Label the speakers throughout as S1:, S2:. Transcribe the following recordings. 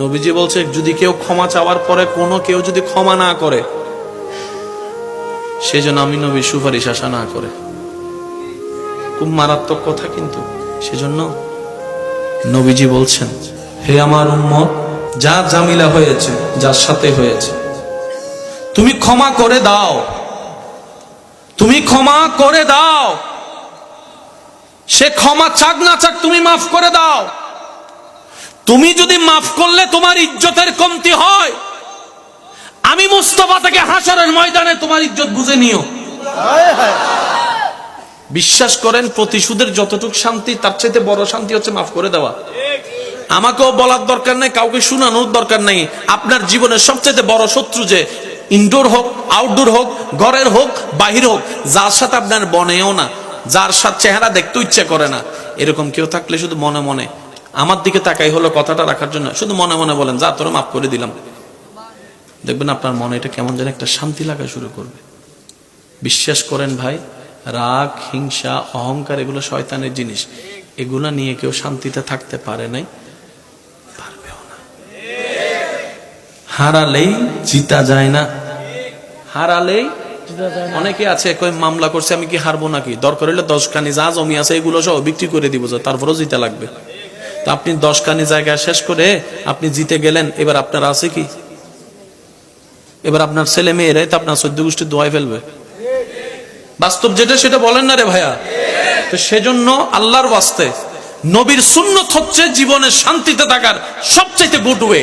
S1: নবীজি বলছে যদি কেউ ক্ষমা চাওয়ার পরে কোনো কেউ যদি ক্ষমা না করে, সেজন্য আমি নবী সুপারিশ আশা না করে। খুব মারাত্মক কথা কিন্তু, সেজন্য নবীজি বলছেন, হে আমার উম্মত, যা জামিলা হয়েছে, যার সাথে হয়েছে, তুমি ক্ষমা করে দাও। তুমি ক্ষমা করে দাও। সে ক্ষমা চাক না চাক তুমি মাফ করে দাও। তুমি যদি মাফ করলে তোমার ইজ্জতের কমতি হয়। আমি মুস্তফা থেকে হাসরের ময়দানে তোমার ইজ্জত বুঝে নিও। বিশ্বাস করেন, প্রতিশোধের যতটুক শান্তি, তার চাইতে বড় শান্তি হচ্ছে মাফ করে দেওয়া। আমাকেও বলার দরকার নেই, কাউকে শোনানোর দরকার নেই। আপনার জীবনের সবচেয়ে বড় শত্রু যে ইনডোর হোক আউটডোর হোক, ঘরের হোক, বাহির হোক, যার সাথে আপনার বনেও না, যার সাথে চেহারা দেখতে ইচ্ছে করে না, এরকম কেউ থাকলে শুধু মনে মনে আমার দিকে তাকাই হলো কথাটা রাখার জন্য। শুধু মনে মনে বলেন, যা, তোরা মাফ করে দিলাম। দেখবেন আপনার মনে এটা কেমন যেন একটা শান্তি লাগা শুরু করবে। বিশ্বাস করেন ভাই, রাগ, হিংসা, অহংকার এগুলো শয়তানের জিনিস। এগুলো নিয়ে কেউ শান্তিতে থাকতে পারে নাই হারালেই জিতা যায় না। হারালেই অনেকে আছে, কই, মামলা করছে, আমি কি হারবো নাকি? দরকার হলে দশ খানি যা জমি আছে এগুলো সব বিক্রি করে দিব, তারপরও জিতে লাগবে। আপনি দশ খানি জায়গায় শেষ করে আপনি জিতে গেলেন, এবার আপনার আছে কি? এবার আপনার ছেলে মেয়েরাই তো আপনার সদ্য গোষ্ঠী দোয়াই ফেলবে। বাস্তব যেটা সেটা বলেন না রে ভাইয়া? তো সেজন্য আল্লাহর বাস্তে নবীর সুন্নত হচ্ছে জীবনে শান্তিতে থাকার সবচাইতে গুড ওয়ে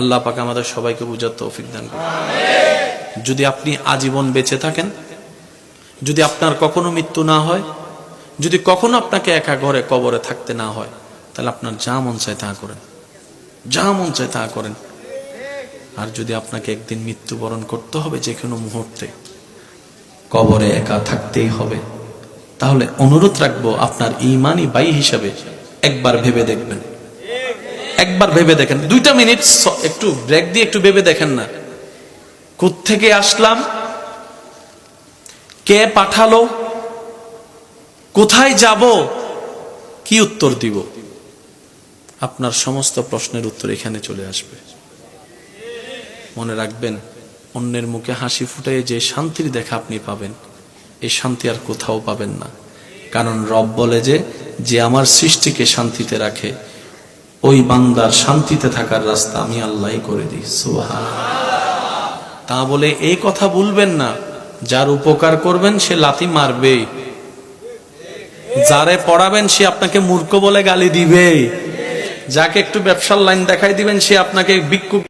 S1: আল্লাহ পাক আমাদের সবাইকে বুঝার তৌফিক দান করুন। যদি আপনি আজীবন বেঁচে থাকেন, যদি আপনার কখনো মৃত্যু না হয় যদি কখনো আপনাকে একা ঘরে কবরে থাকতে না হয়, তাহলে আপনার যা মন চায় তা করেন। যা মন চায় তা করেন। আর যদি আপনাকে একদিন মৃত্যুবরণ করতে হবে যে কোনো মুহূর্তে, কবরে একা থাকতেই হবে, তাহলে অনুরোধ রাখব আপনার ইমানই বাই হিসাবে একবার ভেবে দেখবেন। একবার ভেবে দেখেন। দুইটা মিনিট একটু ব্রেক দিয়ে একটু ভেবে দেখেন না। থেকে আসলাম? কে পাঠালো? কোথায় যাব? কি উত্তর দিব? আপনার সমস্ত প্রশ্নের উত্তর এখানে চলে আসবে। মনে রাখবেন, অন্যের মুখে হাসি ফুটে যে শান্তির দেখা আপনি পাবেন এই শান্তি আর কোথাও পাবেন না। কারণ রব বলে যে যে আমার সৃষ্টিকে শান্তিতে রাখে, ওই বান্দার শান্তিতে থাকার রাস্তা আমি আল্লাহ করে দিই। সুবহান তা বলে এই কথা ভুলবেন না। যার উপকার করবেন, সে লাথি মারবে যারে পড়াবেন সে আপনাকে মূর্খ বলে গালি দিবে। যাকে একটু ব্যবসার লাইন দেখাই দিবেন, সে আপনাকে বিক্ষুব্ধ